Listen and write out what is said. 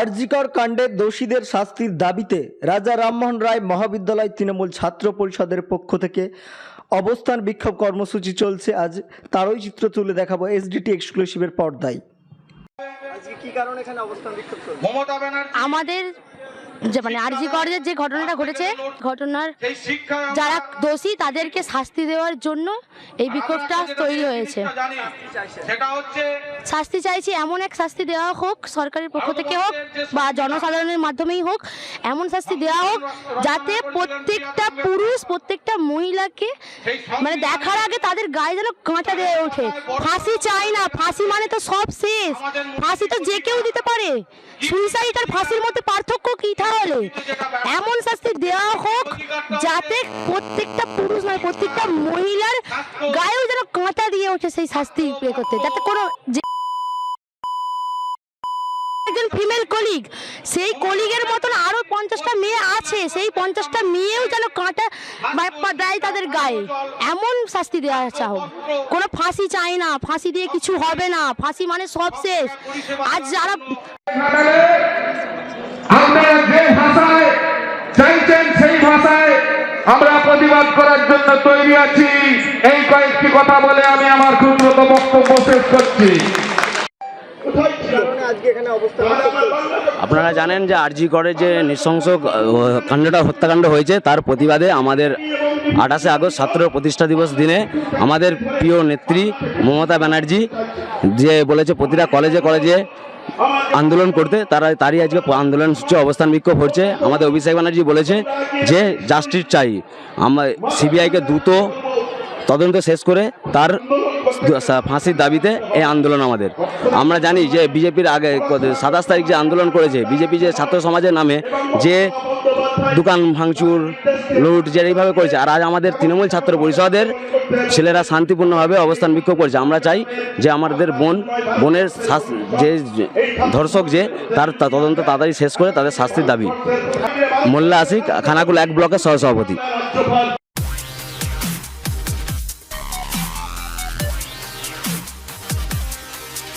আরজিকর কাণ্ডে দোষীদের শাস্তির দাবিতে রাজা রামমোহন রায় মহাবিদ্যালয় তৃণমূল ছাত্র পরিষদের পক্ষ থেকে অবস্থান বিক্ষোভ কর্মসূচি চলছে। আজ তারই চিত্র তুলে দেখাবো এসডিটি এক্সক্লুসিভের পর্দায়। আজকে কি কারণে এখানে অবস্থান বিক্ষোভ চলছে? মমতা ব্যানার্জি আমাদের মানে আরজি কলেজের যে ঘটনাটা ঘটেছে ঘটনার যারা দোষী তাদেরকে শাস্তি দেওয়ার জন্য এই বিক্ষোভটা তৈরি হয়েছে। শাস্তি চাইছি এমন এক শাস্তি দেওয়া হোক সরকারের পক্ষ থেকে হোক বা জনসাধারণের মাধ্যমেই হোক এমন শাস্তি দেওয়া হোক যাতে প্রত্যেকটা পুরুষ প্রত্যেকটা মহিলাকে মানে দেখার আগে তাদের গায়ে যেন কাঁটা দিয়ে ওঠে। ফাঁসি চাই না ফাঁসি মানে তো সব শেষ। ফাঁসি তো যে কেউ দিতে পারে। সুইসাইড আর ফাঁসির মধ্যে পার্থক্য কি? তাহলে এমন শাস্তি দেওয়া হোক যাতে প্রত্যেকটা পুরুষ নয়, প্রত্যেকটা মহিলার গায়েও যেন কাঁটা দিয়ে ওঠে সেই শাস্তি পে করতে। যাতে কোনো একজন ফিমেল কলিগ সেই কলিগের মতন আরও পঞ্চাশটা মেয়ে আছে, সেই পঞ্চাশটা মেয়েও যেন কাঁটা দেয় তাদের গায়ে। এমন শাস্তি দেওয়া চাও কোনো ফাঁসি চাই না, ফাঁসি দিয়ে কিছু হবে না, ফাঁসি মানে সব শেষ। আজ যারা ঘাটালে আপনারা যে ভাষায় চাইছেন সেই ভাষায় আমরা প্রতিবাদ করার জন্য তৈরি আছি। এই কয়েকটি কথা বলে আমি আমার ক্ষুদ্রত বক্তব্য শেষ করছি। আপনারা জানেন যে আরজি করে যে নৃশংস কাণ্ডটা হত্যাকাণ্ড হয়েছে, তার প্রতিবাদে আমাদের আঠাশে আগস্ট ছাত্র প্রতিষ্ঠা দিবস দিনে আমাদের প্রিয় নেত্রী মমতা ব্যানার্জি যে বলেছে, প্রতিটা কলেজে কলেজে আন্দোলন করতে, তারা, তারই আজকে আন্দোলন সূচি অবস্থান বিক্ষোভ হচ্ছে। আমাদের অভিষেক ব্যানার্জি বলেছে যে জাস্টিস চাই। আমরা সিবিআইকে দ্রুত তদন্ত শেষ করে তার ফাঁসির দাবিতে এই আন্দোলন আমাদের। আমরা জানি যে বিজেপির আগে সাতাশ তারিখ যে আন্দোলন করেছে, বিজেপি যে ছাত্র সমাজের নামে যে দোকান ভাঙচুর, লুট যে এইভাবে করেছে, আর আজ আমাদের তৃণমূল ছাত্র পরিষদের ছেলেরা শান্তিপূর্ণভাবে অবস্থান বিক্ষোভ করেছে। আমরা চাই যে আমাদের বোন, বোনের যে ধর্ষক যে, তার তদন্ত তাড়াতাড়ি শেষ করে তাদের শাস্তির দাবি। মোল্লা আশিক খানাকুল এক ব্লকের সহসভাপতি।